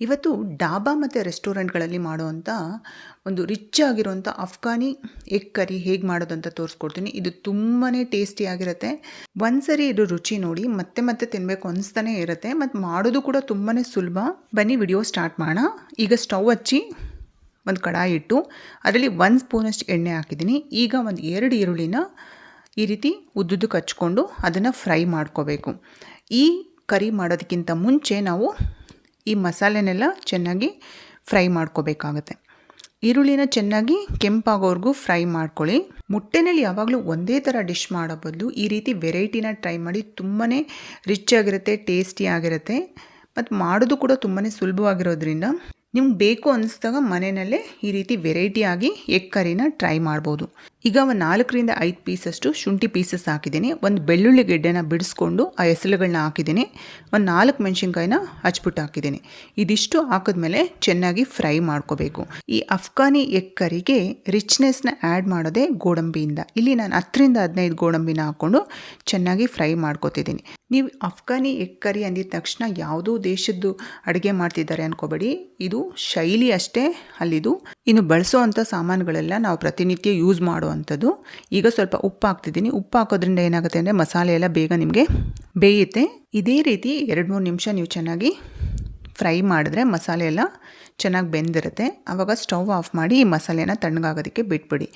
ಇವತ್ತು ಡಾಬಾ ಮತ್ತು ರೆಸ್ಟೋರೆಂಟ್ಗಳಲ್ಲಿ ಮಾಡುವಂಥ ಒಂದು ರಿಚ್ ಆಗಿರುವಂಥ ಅಫ್ಘಾನಿ ಎಗ್ ಕರಿ ಹೇಗೆ ಮಾಡೋದು ಅಂತ ತೋರಿಸ್ಕೊಡ್ತೀನಿ. ಇದು ತುಂಬಾ ಟೇಸ್ಟಿಯಾಗಿರುತ್ತೆ ಒಂದ್ಸರಿ ಇದು ರುಚಿ ನೋಡಿ, ಮತ್ತೆ ಮತ್ತೆ ತಿನ್ನಬೇಕು ಅನಿಸ್ತಾನೆ ಇರುತ್ತೆ ಮತ್ತು ಮಾಡೋದು ಕೂಡ ತುಂಬಾ ಸುಲಭ. ಬನ್ನಿ, ವಿಡಿಯೋ ಸ್ಟಾರ್ಟ್ ಮಾಡೋಣ. ಈಗ ಸ್ಟವ್ ಹಚ್ಚಿ ಒಂದು ಕಡಾಯಿ ಇಟ್ಟು ಅದರಲ್ಲಿ ಒಂದು ಸ್ಪೂನಷ್ಟು ಎಣ್ಣೆ ಹಾಕಿದ್ದೀನಿ. ಈಗ ಒಂದು ಎರಡು ಈರುಳ್ಳಿನ ಈ ರೀತಿ ಉದ್ದುದ್ದು ಕಚ್ಕೊಂಡು ಅದನ್ನು ಫ್ರೈ ಮಾಡ್ಕೋಬೇಕು. ಈ ಕರಿ ಮಾಡೋದಕ್ಕಿಂತ ಮುಂಚೆ ನಾವು ಈ ಮಸಾಲೆನೆಲ್ಲ ಚೆನ್ನಾಗಿ ಫ್ರೈ ಮಾಡ್ಕೋಬೇಕಾಗತ್ತೆ. ಈರುಳ್ಳಿನ ಚೆನ್ನಾಗಿ ಕೆಂಪಾಗೋವರೆಗೂ ಫ್ರೈ ಮಾಡ್ಕೊಳ್ಳಿ. ಮುಟ್ಟೆನಲ್ಲಿ ಯಾವಾಗಲೂ ಒಂದೇ ಥರ ಡಿಶ್ ಮಾಡೋ ಬದಲು ಈ ರೀತಿ ವೆರೈಟಿನ ಟ್ರೈ ಮಾಡಿ ತುಂಬಾ ರಿಚ್ ಆಗಿರುತ್ತೆ, ಟೇಸ್ಟಿ ಆಗಿರುತ್ತೆ. ಮತ್ತು ಮಾಡೋದು ಕೂಡ ತುಂಬಾ ಸುಲಭವಾಗಿರೋದ್ರಿಂದ ನಿಮ್ಗೆ ಬೇಕು ಅನ್ನಿಸ್ದಾಗ ಮನೆಯಲ್ಲೇ ಈ ರೀತಿ ವೆರೈಟಿಯಾಗಿ ಎಗ್ ಕರಿನ ಟ್ರೈ ಮಾಡ್ಬೋದು. ಈಗ ಒಂದು ನಾಲ್ಕರಿಂದ ಐದು ಪೀಸಷ್ಟು ಶುಂಠಿ ಪೀಸಸ್ ಹಾಕಿದ್ದೀನಿ. ಒಂದು ಬೆಳ್ಳುಳ್ಳಿ ಗೆಡ್ಡೆನ ಬಿಡಿಸ್ಕೊಂಡು ಆ ಹೆಸರುಗಳನ್ನ ಹಾಕಿದ್ದೀನಿ. ಒಂದು ನಾಲ್ಕು ಮೆಣಸಿನ್ಕಾಯಿನ ಹಚ್ಬಿಟ್ಟು ಹಾಕಿದ್ದೀನಿ. ಇದಿಷ್ಟು ಹಾಕಿದ್ಮೇಲೆ ಚೆನ್ನಾಗಿ ಫ್ರೈ ಮಾಡ್ಕೋಬೇಕು. ಈ ಅಫ್ಘಾನಿ ಎಗ್ ಕರಿಗೆ ರಿಚ್ನೆಸ್ನ ಆ್ಯಡ್ ಮಾಡೋದೇ ಗೋಡಂಬಿಯಿಂದ. ಇಲ್ಲಿ ನಾನು ಹತ್ತರಿಂದ ಹದಿನೈದು ಗೋಡಂಬಿನ ಹಾಕ್ಕೊಂಡು ಚೆನ್ನಾಗಿ ಫ್ರೈ ಮಾಡ್ಕೋತಿದ್ದೀನಿ. ನೀವು ಅಫ್ಘಾನಿ ಎಗ್ ಕರಿ ಅಂದಿದ ತಕ್ಷಣ ಯಾವುದೋ ದೇಶದ್ದು ಅಡುಗೆ ಮಾಡ್ತಿದ್ದಾರೆ ಅನ್ಕೋಬೇಡಿ. ಇದು ಶೈಲಿ ಅಷ್ಟೇ, ಅಲ್ಲಿದು. ಇನ್ನು ಬಳಸೋ ಅಂಥ ಸಾಮಾನುಗಳೆಲ್ಲ ನಾವು ಪ್ರತಿನಿತ್ಯ ಯೂಸ್ ಮಾಡುವಂಥದ್ದು ಈಗ ಸ್ವಲ್ಪ ಉಪ್ಪು ಹಾಕ್ತಿದ್ದೀನಿ ಉಪ್ಪು ಹಾಕೋದ್ರಿಂದ ಏನಾಗುತ್ತೆ ಅಂದರೆ ಮಸಾಲೆ ಎಲ್ಲ ಬೇಗ ನಿಮಗೆ ಬೇಯುತ್ತೆ. ಇದೇ ರೀತಿ ಎರಡು ಮೂರು ನಿಮಿಷ ನೀವು ಚೆನ್ನಾಗಿ ಫ್ರೈ ಮಾಡಿದ್ರೆ ಮಸಾಲೆ ಎಲ್ಲ ಚೆನ್ನಾಗಿ ಬೆಂದಿರುತ್ತೆ. ಆವಾಗ ಸ್ಟವ್ ಆಫ್ ಮಾಡಿ ಈ ಮಸಾಲೆನ ತಣ್ಣಗಾಗೋದಕ್ಕೆ ಬಿಟ್ಬಿಡಿ.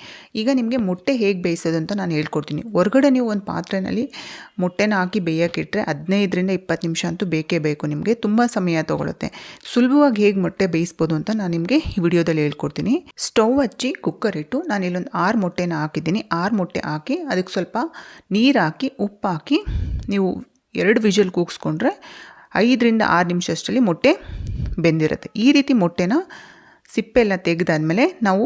ಈಗ ನಿಮಗೆ ಮೊಟ್ಟೆ ಹೇಗೆ ಬೇಯಿಸೋದು ಅಂತ ನಾನು ಹೇಳ್ಕೊಡ್ತೀನಿ. ಹೊರಗಡೆ ನೀವು ಒಂದು ಪಾತ್ರೆಯಲ್ಲಿ ಮೊಟ್ಟೆನ ಹಾಕಿ ಬೇಯೋಕ್ಕಿಟ್ರೆ ಹದಿನೈದರಿಂದ ಇಪ್ಪತ್ತು ನಿಮಿಷ ಅಂತೂ ಬೇಕೇ ಬೇಕು ನಿಮಗೆ. ತುಂಬ ಸಮಯ ತೊಗೊಳುತ್ತೆ. ಸುಲಭವಾಗಿ ಹೇಗೆ ಮೊಟ್ಟೆ ಬೇಯಿಸ್ಬೋದು ಅಂತ ನಾನು ನಿಮಗೆ ಈ ವಿಡಿಯೋದಲ್ಲಿ ಹೇಳ್ಕೊಡ್ತೀನಿ. ಸ್ಟವ್ ಹಚ್ಚಿ ಕುಕ್ಕರ್ ಇಟ್ಟು ನಾನು ಇಲ್ಲೊಂದು ಆರು ಮೊಟ್ಟೆನ ಹಾಕಿದ್ದೀನಿ. ಆರು ಮೊಟ್ಟೆ ಹಾಕಿ ಅದಕ್ಕೆ ಸ್ವಲ್ಪ ನೀರು ಹಾಕಿ, ಉಪ್ಪು ಹಾಕಿ ನೀವು ಎರಡು ವಿಜಲ್ ಕೂಗಿಸ್ಕೊಂಡ್ರೆ ಐದರಿಂದ ಆರು ನಿಮಿಷ ಅಷ್ಟರಲ್ಲಿ ಮೊಟ್ಟೆ ಬೆಂದಿರುತ್ತೆ. ಈ ರೀತಿ ಮೊಟ್ಟೆನ ಸಿಪ್ಪೆಲ್ಲ ತೆಗೆದಾದ್ಮೇಲೆ ನಾವು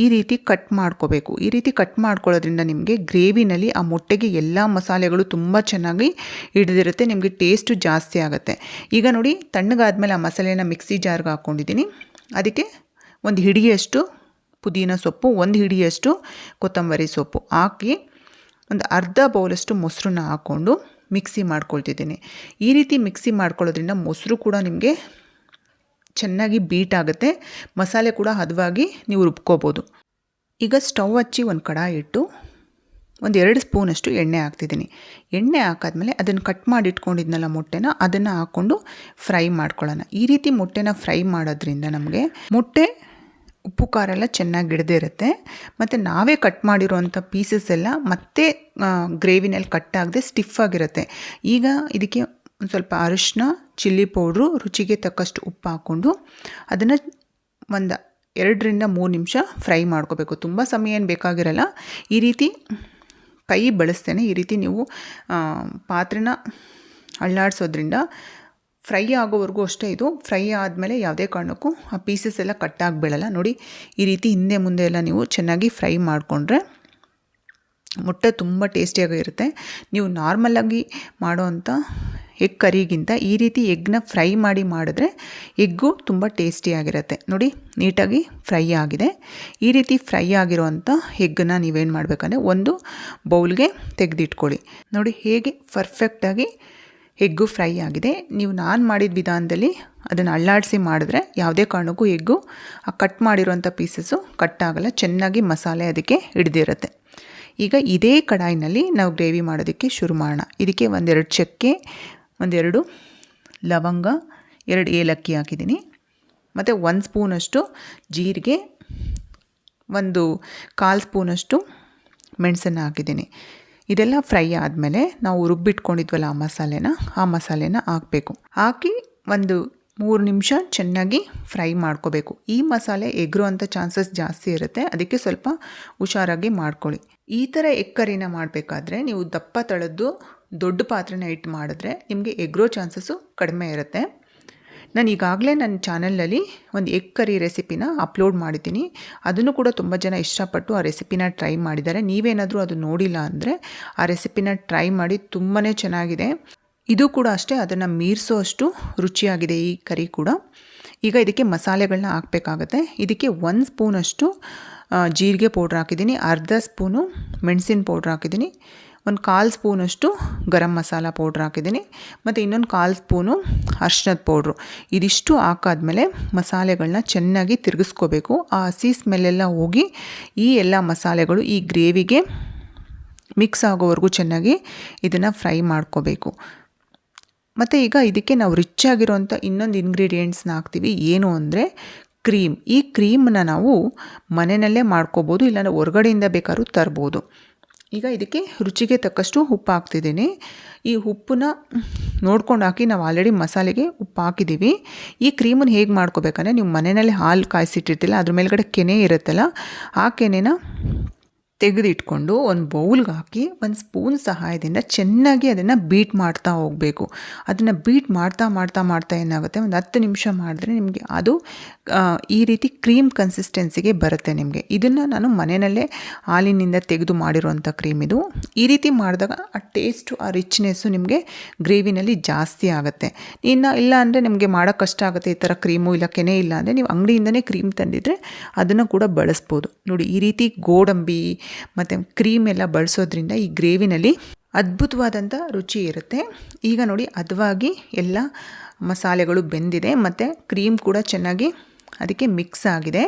ಈ ರೀತಿ ಕಟ್ ಮಾಡ್ಕೋಬೇಕು. ಈ ರೀತಿ ಕಟ್ ಮಾಡ್ಕೊಳ್ಳೋದ್ರಿಂದ ನಿಮಗೆ ಗ್ರೇವಿನಲ್ಲಿ ಆ ಮೊಟ್ಟೆಗೆ ಎಲ್ಲ ಮಸಾಲೆಗಳು ತುಂಬ ಚೆನ್ನಾಗಿ ಹಿಡಿದಿರುತ್ತೆ, ನಿಮಗೆ ಟೇಸ್ಟು ಜಾಸ್ತಿ ಆಗುತ್ತೆ. ಈಗ ನೋಡಿ, ತಣ್ಣಗಾದ್ಮೇಲೆ ಆ ಮಸಾಲೆನ ಮಿಕ್ಸಿ ಜಾರ್ಗೆ ಹಾಕ್ಕೊಂಡಿದ್ದೀನಿ. ಅದಕ್ಕೆ ಒಂದು ಹಿಡಿಯಷ್ಟು ಪುದೀನ ಸೊಪ್ಪು, ಒಂದು ಹಿಡಿಯಷ್ಟು ಕೊತ್ತಂಬರಿ ಸೊಪ್ಪು ಹಾಕಿ ಒಂದು ಅರ್ಧ ಬೌಲಷ್ಟು ಮೊಸರನ್ನ ಹಾಕ್ಕೊಂಡು ಮಿಕ್ಸಿ ಮಾಡ್ಕೊಳ್ತಿದ್ದೀನಿ. ಈ ರೀತಿ ಮಿಕ್ಸಿ ಮಾಡ್ಕೊಳ್ಳೋದ್ರಿಂದ ಮೊಸರು ಕೂಡ ನಿಮಗೆ ಚೆನ್ನಾಗಿ ಬೀಟ್ ಆಗುತ್ತೆ. ಮಸಾಲೆ ಕೂಡ ಹದವಾಗಿ ನೀವು ರುಬ್ಕೋಬೋದು. ಈಗ ಸ್ಟವ್ ಹಚ್ಚಿ ಒಂದು ಕಡಾಯಿ ಇಟ್ಟು ಒಂದು ಎರಡು ಸ್ಪೂನಷ್ಟು ಎಣ್ಣೆ ಹಾಕ್ತಿದ್ದೀನಿ. ಎಣ್ಣೆ ಹಾಕಾದ್ಮೇಲೆ ಅದನ್ನು ಕಟ್ ಮಾಡಿ ಇಟ್ಕೊಂಡಿದ್ನಲ್ಲ ಮೊಟ್ಟೆನ, ಅದನ್ನು ಹಾಕ್ಕೊಂಡು ಫ್ರೈ ಮಾಡ್ಕೊಳ್ಳೋಣ. ಈ ರೀತಿ ಮೊಟ್ಟೆನ ಫ್ರೈ ಮಾಡೋದ್ರಿಂದ ನಮಗೆ ಮೊಟ್ಟೆ ಉಪ್ಪು, ಖಾರ ಎಲ್ಲ ಚೆನ್ನಾಗಿ ಹಿಡ್ದಿರುತ್ತೆ. ಮತ್ತು ನಾವೇ ಕಟ್ ಮಾಡಿರೋವಂಥ ಪೀಸಸ್ ಎಲ್ಲ ಮತ್ತೆ ಗ್ರೇವಿನಲ್ಲಿ ಕಟ್ ಆಗದೆ ಸ್ಟಿಫ್ ಆಗಿರುತ್ತೆ. ಈಗ ಇದಕ್ಕೆ ಒಂದು ಸ್ವಲ್ಪ ಅರಿಶಿನ ಚಿಲ್ಲಿ ಪೌಡ್ರು ರುಚಿಗೆ ತಕ್ಕಷ್ಟು ಉಪ್ಪು ಹಾಕ್ಕೊಂಡು ಅದನ್ನು ಒಂದು ಎರಡರಿಂದ ಮೂರು ನಿಮಿಷ ಫ್ರೈ ಮಾಡ್ಕೋಬೇಕು. ತುಂಬ ಸಮಯ ಏನು ಬೇಕಾಗಿರಲ್ಲ. ಈ ರೀತಿ ಕೈ ಬಳಸ್ತೇನೆ. ಈ ರೀತಿ ನೀವು ಪಾತ್ರೆನ ಅಳ್ಳಾಡಿಸೋದ್ರಿಂದ ಫ್ರೈ ಆಗೋವರೆಗೂ ಅಷ್ಟೇ ಇದು. ಫ್ರೈ ಆದಮೇಲೆ ಯಾವುದೇ ಕಾರಣಕ್ಕೂ ಆ ಪೀಸಸ್ ಎಲ್ಲ ಕಟ್ ಬೀಳಲ್ಲ ನೋಡಿ, ಈ ರೀತಿ ಹಿಂದೆ ಮುಂದೆ ಎಲ್ಲ ನೀವು ಚೆನ್ನಾಗಿ ಫ್ರೈ ಮಾಡಿಕೊಂಡ್ರೆ ಮೊಟ್ಟೆ ತುಂಬ ಟೇಸ್ಟಿಯಾಗಿರುತ್ತೆ ನೀವು ನಾರ್ಮಲಾಗಿ ಮಾಡೋವಂಥ ಎಗ್ ಕರಿಗಿಂತ ಈ ರೀತಿ ಎಗ್ನ ಫ್ರೈ ಮಾಡಿ ಮಾಡಿದ್ರೆ ಎಗ್ಗು ತುಂಬ ಟೇಸ್ಟಿಯಾಗಿರುತ್ತೆ. ನೋಡಿ, ನೀಟಾಗಿ ಫ್ರೈ ಆಗಿದೆ. ಈ ರೀತಿ ಫ್ರೈ ಆಗಿರೋವಂಥ ಎಗ್ಗನ್ನ ನೀವೇನು ಮಾಡಬೇಕಂದ್ರೆ ಒಂದು ಬೌಲ್ಗೆ ತೆಗೆದಿಟ್ಕೊಳ್ಳಿ. ನೋಡಿ, ಹೇಗೆ ಪರ್ಫೆಕ್ಟಾಗಿ ಎಗ್ಗು ಫ್ರೈ ಆಗಿದೆ. ನೀವು ನಾನು ಮಾಡಿದ ವಿಧಾನದಲ್ಲಿ ಅದನ್ನು ಅಳ್ಳಾಡಿಸಿ ಮಾಡಿದ್ರೆ ಯಾವುದೇ ಕಾರಣಕ್ಕೂ ಎಗ್ಗು ಆ ಕಟ್ ಮಾಡಿರೋಂಥ ಪೀಸಸ್ಸು ಕಟ್ ಆಗಲ್ಲ. ಚೆನ್ನಾಗಿ ಮಸಾಲೆ ಅದಕ್ಕೆ ಹಿಡ್ದಿರುತ್ತೆ. ಈಗ ಇದೇ ಕಡಾಯಿನಲ್ಲಿ ನಾವು ಗ್ರೇವಿ ಮಾಡೋದಕ್ಕೆ ಶುರು ಮಾಡೋಣ. ಇದಕ್ಕೆ ಒಂದೆರಡು ಚಕ್ಕೆ, ಒಂದೆರಡು ಲವಂಗ, ಎರಡು ಏಲಕ್ಕಿ ಹಾಕಿದ್ದೀನಿ. ಮತ್ತು ಒಂದು ಸ್ಪೂನಷ್ಟು ಜೀರಿಗೆ, ಒಂದು ಕಾಲು ಸ್ಪೂನಷ್ಟು ಮೆಣಸನ್ನು ಹಾಕಿದ್ದೀನಿ. ಇದೆಲ್ಲ ಫ್ರೈ ಆದಮೇಲೆ ನಾವು ರುಬ್ಬಿಟ್ಕೊಂಡಿದ್ವಲ್ಲ ಆ ಮಸಾಲೆನ ಆ ಮಸಾಲೆನ ಹಾಕಬೇಕು. ಹಾಕಿ ಒಂದು ಮೂರು ನಿಮಿಷ ಚೆನ್ನಾಗಿ ಫ್ರೈ ಮಾಡ್ಕೋಬೇಕು. ಈ ಮಸಾಲೆ ಎಗ್ರೋ ಅಂಥ ಚಾನ್ಸಸ್ ಜಾಸ್ತಿ ಇರುತ್ತೆ. ಅದಕ್ಕೆ ಸ್ವಲ್ಪ ಹುಷಾರಾಗಿ ಮಾಡ್ಕೊಳ್ಳಿ. ಈ ಥರ ಎಗ್ ಕರಿನ ಮಾಡಬೇಕಾದ್ರೆ ನೀವು ದಪ್ಪ ತಳದ್ದು ದೊಡ್ಡ ಪಾತ್ರೆನ ಇಟ್ಟು ಮಾಡಿದ್ರೆ ನಿಮಗೆ ಎಗ್ರೋ ಚಾನ್ಸಸ್ಸು ಕಡಿಮೆ ಇರುತ್ತೆ. ನಾನು ಈಗಾಗಲೇ ನನ್ನ ಚಾನಲಲ್ಲಿ ಒಂದು ಎಗ್ ಕರಿ ರೆಸಿಪಿನ ಅಪ್ಲೋಡ್ ಮಾಡಿದ್ದೀನಿ. ಅದನ್ನು ಕೂಡ ತುಂಬ ಜನ ಇಷ್ಟಪಟ್ಟು ಆ ರೆಸಿಪಿನ ಟ್ರೈ ಮಾಡಿದ್ದಾರೆ. ನೀವೇನಾದರೂ ಅದು ನೋಡಿಲ್ಲ ಅಂದರೆ ಆ ರೆಸಿಪಿನ ಟ್ರೈ ಮಾಡಿ ತುಂಬಾ ಚೆನ್ನಾಗಿದೆ. ಇದು ಕೂಡ ಅಷ್ಟೇ, ಅದನ್ನು ಮೀರಿಸೋ ಅಷ್ಟು ರುಚಿಯಾಗಿದೆ ಈ ಕರಿ ಕೂಡ. ಈಗ ಇದಕ್ಕೆ ಮಸಾಲೆಗಳನ್ನ ಹಾಕಬೇಕಾಗತ್ತೆ. ಇದಕ್ಕೆ ಒಂದು ಸ್ಪೂನಷ್ಟು ಜೀರಿಗೆ ಪೌಡ್ರ್ ಹಾಕಿದ್ದೀನಿ. ಅರ್ಧ ಸ್ಪೂನು ಮೆಣಸಿನ ಪೌಡ್ರ್ ಹಾಕಿದ್ದೀನಿ. ಒಂದು ಕಾಲು ಸ್ಪೂನಷ್ಟು ಗರಂ ಮಸಾಲ ಪೌಡ್ರ್ ಹಾಕಿದ್ದೀನಿ. ಮತ್ತು ಇನ್ನೊಂದು ಕಾಲು ಸ್ಪೂನು ಅರ್ಶಿನದ ಪೌಡ್ರು. ಇದಿಷ್ಟು ಹಾಕಾದ್ಮೇಲೆ ಮಸಾಲೆಗಳನ್ನ ಚೆನ್ನಾಗಿ ತಿರುಗಿಸ್ಕೋಬೇಕು. ಆ ಹಸಿ ಸ್ಮೆಲ್ಲೆಲ್ಲ ಹೋಗಿ ಈ ಎಲ್ಲ ಮಸಾಲೆಗಳು ಈ ಗ್ರೇವಿಗೆ ಮಿಕ್ಸ್ ಆಗೋವರೆಗೂ ಚೆನ್ನಾಗಿ ಇದನ್ನು ಫ್ರೈ ಮಾಡ್ಕೋಬೇಕು. ಮತ್ತು ಈಗ ಇದಕ್ಕೆ ನಾವು ರಿಚ್ ಆಗಿರೋಂಥ ಇನ್ನೊಂದು ಇಂಗ್ರೀಡಿಯೆಂಟ್ಸ್ನ ಹಾಕ್ತೀವಿ. ಏನು ಅಂದರೆ ಕ್ರೀಮ್ ಈ ಕ್ರೀಮನ್ನ ನಾವು ಮನೆಯಲ್ಲೇ ಮಾಡ್ಕೋಬೋದು, ಇಲ್ಲಾಂದ್ರೆ ಹೊರಗಡೆಯಿಂದ ಬೇಕಾದ್ರೂ ತರ್ಬೋದು. ಈಗ ಇದಕ್ಕೆ ರುಚಿಗೆ ತಕ್ಕಷ್ಟು ಉಪ್ಪು ಹಾಕ್ತಿದ್ದೀನಿ. ಈ ಉಪ್ಪನ್ನ ನೋಡ್ಕೊಂಡು ಹಾಕಿ ನಾವು ಆಲ್ರೆಡಿ ಮಸಾಲೆಗೆ ಉಪ್ಪು ಹಾಕಿದ್ದೀವಿ. ಈ ಕ್ರೀಮನ್ನು ಹೇಗೆ ಮಾಡ್ಕೋಬೇಕಂದ್ರೆ, ನೀವು ಮನೆಯಲ್ಲಿ ಹಾಲು ಕಾಯಿಸಿಟ್ಟಿರ್ತಿಲ್ಲ ಅದ್ರ ಮೇಲ್ಗಡೆ ಕೆನೆ ಇರುತ್ತಲ್ಲ, ಆ ಕೆನೆನ ತೆಗೆದಿಟ್ಕೊಂಡು ಒಂದು ಬೌಲ್ಗೆ ಹಾಕಿ ಒಂದು ಸ್ಪೂನ್ ಸಹಾಯದಿಂದ ಚೆನ್ನಾಗಿ ಅದನ್ನು ಬೀಟ್ ಮಾಡ್ತಾ ಹೋಗಬೇಕು. ಅದನ್ನು ಬೀಟ್ ಮಾಡ್ತಾ ಮಾಡ್ತಾ ಮಾಡ್ತಾ ಏನಾಗುತ್ತೆ? ಒಂದು ಹತ್ತು ನಿಮಿಷ ಮಾಡಿದ್ರೆ ನಿಮಗೆ ಅದು ಈ ರೀತಿ ಕ್ರೀಮ್ ಕನ್ಸಿಸ್ಟೆನ್ಸಿಗೆ ಬರುತ್ತೆ ನಿಮಗೆ. ಇದನ್ನು ನಾನು ಮನೆಯಲ್ಲೇ ಹಾಲಿನಿಂದ ತೆಗೆದು ಮಾಡಿರುವಂಥ ಕ್ರೀಮ್ ಇದು. ಈ ರೀತಿ ಮಾಡಿದಾಗ ಆ ಟೇಸ್ಟು, ಆ ರಿಚ್ನೆಸ್ಸು ನಿಮಗೆ ಗ್ರೇವಿನಲ್ಲಿ ಜಾಸ್ತಿ ಆಗುತ್ತೆ. ಇನ್ನು ಇಲ್ಲ ಅಂದರೆ ನಿಮಗೆ ಮಾಡೋಕ್ಕೆ ಕಷ್ಟ ಆಗುತ್ತೆ ಈ ಥರ ಕ್ರೀಮು, ಇಲ್ಲ ಕೆನೆ ಇಲ್ಲ ಅಂದರೆ ನೀವು ಅಂಗಡಿಯಿಂದನೇ ಕ್ರೀಮ್ ತಂದಿದ್ರೆ ಅದನ್ನು ಕೂಡ ಬಳಸ್ಬೋದು. ನೋಡಿ, ಈ ರೀತಿ ಗೋಡಂಬಿ ಮತ್ತು ಕ್ರೀಮ್ ಎಲ್ಲ ಬಳಸೋದ್ರಿಂದ ಈ ಗ್ರೇವಿನಲ್ಲಿ ಅದ್ಭುತವಾದಂಥ ರುಚಿ ಇರುತ್ತೆ. ಈಗ ನೋಡಿ ಹದವಾಗಿ ಎಲ್ಲ ಮಸಾಲೆಗಳು ಬೆಂದಿದೆ ಮತ್ತು ಕ್ರೀಮ್ ಕೂಡ ಚೆನ್ನಾಗಿ ಅದಕ್ಕೆ ಮಿಕ್ಸ್ ಆಗಿದೆ.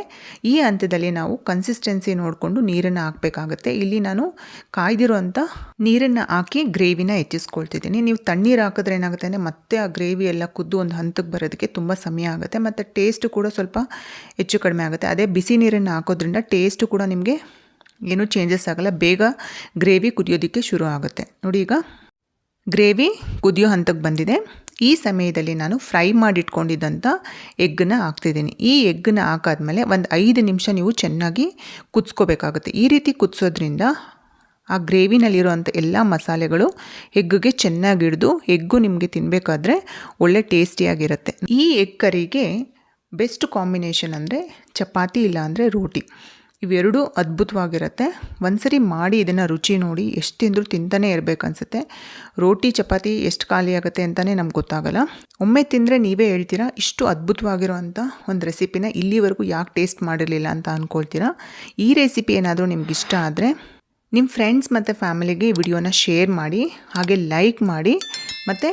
ಈ ಹಂತದಲ್ಲಿ ನಾವು ಕನ್ಸಿಸ್ಟೆನ್ಸಿ ನೋಡಿಕೊಂಡು ನೀರನ್ನು ಹಾಕಬೇಕಾಗುತ್ತೆ. ಇಲ್ಲಿ ನಾನು ಕಾಯ್ದಿರೋಂಥ ನೀರನ್ನು ಹಾಕಿ ಗ್ರೇವಿನ ಹೆಚ್ಚಿಸ್ಕೊಳ್ತಿದ್ದೀನಿ ನೀವು ತಣ್ಣೀರು ಹಾಕಿದ್ರೆ ಏನಾಗುತ್ತೆ ಅಂದರೆ ಮತ್ತೆ ಆ ಗ್ರೇವಿ ಎಲ್ಲ ಕುದ್ದು ಒಂದು ಹಂತಕ್ಕೆ ಬರೋದಕ್ಕೆ ತುಂಬ ಸಮಯ ಆಗುತ್ತೆ. ಮತ್ತು ಟೇಸ್ಟ್ ಕೂಡ ಸ್ವಲ್ಪ ಹೆಚ್ಚು ಕಡಿಮೆ ಆಗುತ್ತೆ. ಅದೇ ಬಿಸಿ ನೀರನ್ನು ಹಾಕೋದ್ರಿಂದ ಟೇಸ್ಟು ಕೂಡ ನಿಮಗೆ ಏನೂ ಚೇಂಜಸ್ ಆಗಲ್ಲ. ಬೇಗ ಗ್ರೇವಿ ಕುದಿಯೋದಕ್ಕೆ ಶುರು ಆಗುತ್ತೆ. ನೋಡಿ ಈಗ ಗ್ರೇವಿ ಕುದಿಯೋ ಹಂತಕ್ಕೆ ಬಂದಿದೆ. ಈ ಸಮಯದಲ್ಲಿ ನಾನು ಫ್ರೈ ಮಾಡಿಟ್ಕೊಂಡಿದ್ದಂಥ ಎಗ್ಗನ್ನ ಹಾಕ್ತಿದ್ದೀನಿ. ಈ ಎಗ್ಗನ್ನ ಹಾಕಾದ್ಮೇಲೆ ಒಂದು ಐದು ನಿಮಿಷ ನೀವು ಚೆನ್ನಾಗಿ ಕುದಿಸ್ಕೋಬೇಕಾಗುತ್ತೆ. ಈ ರೀತಿ ಕುದಿಸೋದ್ರಿಂದ ಆ ಗ್ರೇವಿನಲ್ಲಿರುವಂಥ ಎಲ್ಲ ಮಸಾಲೆಗಳು ಎಗ್ಗಿಗೆ ಚೆನ್ನಾಗಿ ಹಿಡಿದು ಎಗ್ಗು ನಿಮಗೆ ತಿನ್ನಬೇಕಾದ್ರೆ ಒಳ್ಳೆ ಟೇಸ್ಟಿಯಾಗಿರುತ್ತೆ. ಈ ಎಗ್ ಕರಿಗೆ ಬೆಸ್ಟ್ ಕಾಂಬಿನೇಷನ್ ಅಂದರೆ ಚಪಾತಿ ಇಲ್ಲ ಅಂದರೆ ರೋಟಿ. ಇವೆರಡೂ ಅದ್ಭುತವಾಗಿರುತ್ತೆ. ಒಂದ್ಸರಿ ಮಾಡಿ ಇದನ್ನು ರುಚಿ ನೋಡಿ ಎಷ್ಟು ತಿಂದರೂ ತಿಂತಾನೆ ಇರಬೇಕನ್ಸುತ್ತೆ ರೋಟಿ, ಚಪಾತಿ ಎಷ್ಟು ಖಾಲಿ ಆಗುತ್ತೆ ಅಂತಲೇ ನಮ್ಗೆ ಗೊತ್ತಾಗಲ್ಲ. ಒಮ್ಮೆ ತಿಂದರೆ ನೀವೇ ಹೇಳ್ತೀರಾ, ಇಷ್ಟು ಅದ್ಭುತವಾಗಿರೋ ಅಂಥ ಒಂದು ರೆಸಿಪಿನ ಇಲ್ಲಿವರೆಗೂ ಯಾಕೆ ಟೇಸ್ಟ್ ಮಾಡಿರಲಿಲ್ಲ ಅಂತ ಅಂದ್ಕೊಳ್ತೀರಾ ಈ ರೆಸಿಪಿ ಏನಾದರೂ ನಿಮ್ಗೆ ಇಷ್ಟ ಆದರೆ ನಿಮ್ಮ ಫ್ರೆಂಡ್ಸ್ ಮತ್ತು ಫ್ಯಾಮಿಲಿಗೆ ಈ ವಿಡಿಯೋನ ಶೇರ್ ಮಾಡಿ, ಹಾಗೆ ಲೈಕ್ ಮಾಡಿ, ಮತ್ತು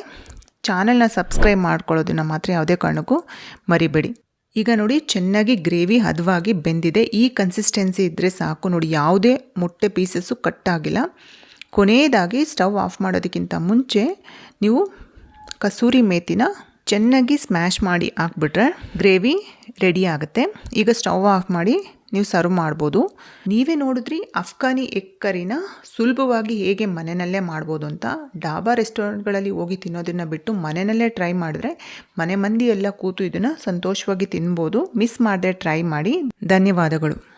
ಚಾನಲ್ನ ಸಬ್ಸ್ಕ್ರೈಬ್ ಮಾಡ್ಕೊಳ್ಳೋದನ್ನು ಮಾತ್ರ ಯಾವುದೇ ಕಾರಣಕ್ಕೂ ಮರಿಬೇಡಿ. ಈಗ ನೋಡಿ, ಚೆನ್ನಾಗಿ ಗ್ರೇವಿ ಹದವಾಗಿ ಬೆಂದಿದೆ. ಈ ಕನ್ಸಿಸ್ಟೆನ್ಸಿ ಇದ್ದರೆ ಸಾಕು. ನೋಡಿ, ಯಾವುದೇ ಮೊಟ್ಟೆ ಪೀಸಸ್ಸು ಕಟ್ಟಾಗಿಲ್ಲ ಕೊನೆಯದಾಗಿ ಸ್ಟವ್ ಆಫ್ ಮಾಡೋದಕ್ಕಿಂತ ಮುಂಚೆ ನೀವು ಕಸೂರಿ ಮೇತಿನ ಚೆನ್ನಾಗಿ ಸ್ಮ್ಯಾಶ್ ಮಾಡಿ ಹಾಕ್ಬಿಟ್ರೆ ಗ್ರೇವಿ ರೆಡಿ ಆಗುತ್ತೆ. ಈಗ ಸ್ಟವ್ ಆಫ್ ಮಾಡಿ ನೀವು ಸರ್ವ್ ಮಾಡ್ಬೋದು. ನೀವೇ ನೋಡಿದ್ರಿ ಅಫ್ಘಾನಿ ಎಗ್ ಕರಿನ ಸುಲಭವಾಗಿ ಹೇಗೆ ಮನೆಯಲ್ಲೇ ಮಾಡ್ಬೋದು ಅಂತ. ಡಾಬಾ ರೆಸ್ಟೋರೆಂಟ್ಗಳಲ್ಲಿ ಹೋಗಿ ತಿನ್ನೋದನ್ನು ಬಿಟ್ಟು ಮನೆಯಲ್ಲೇ ಟ್ರೈ ಮಾಡಿದ್ರೆ ಮನೆ ಮಂದಿ ಎಲ್ಲ ಕೂತು ಇದನ್ನು ಸಂತೋಷವಾಗಿ ತಿನ್ಬೋದು. ಮಿಸ್ ಮಾಡದೆ ಟ್ರೈ ಮಾಡಿ. ಧನ್ಯವಾದಗಳು.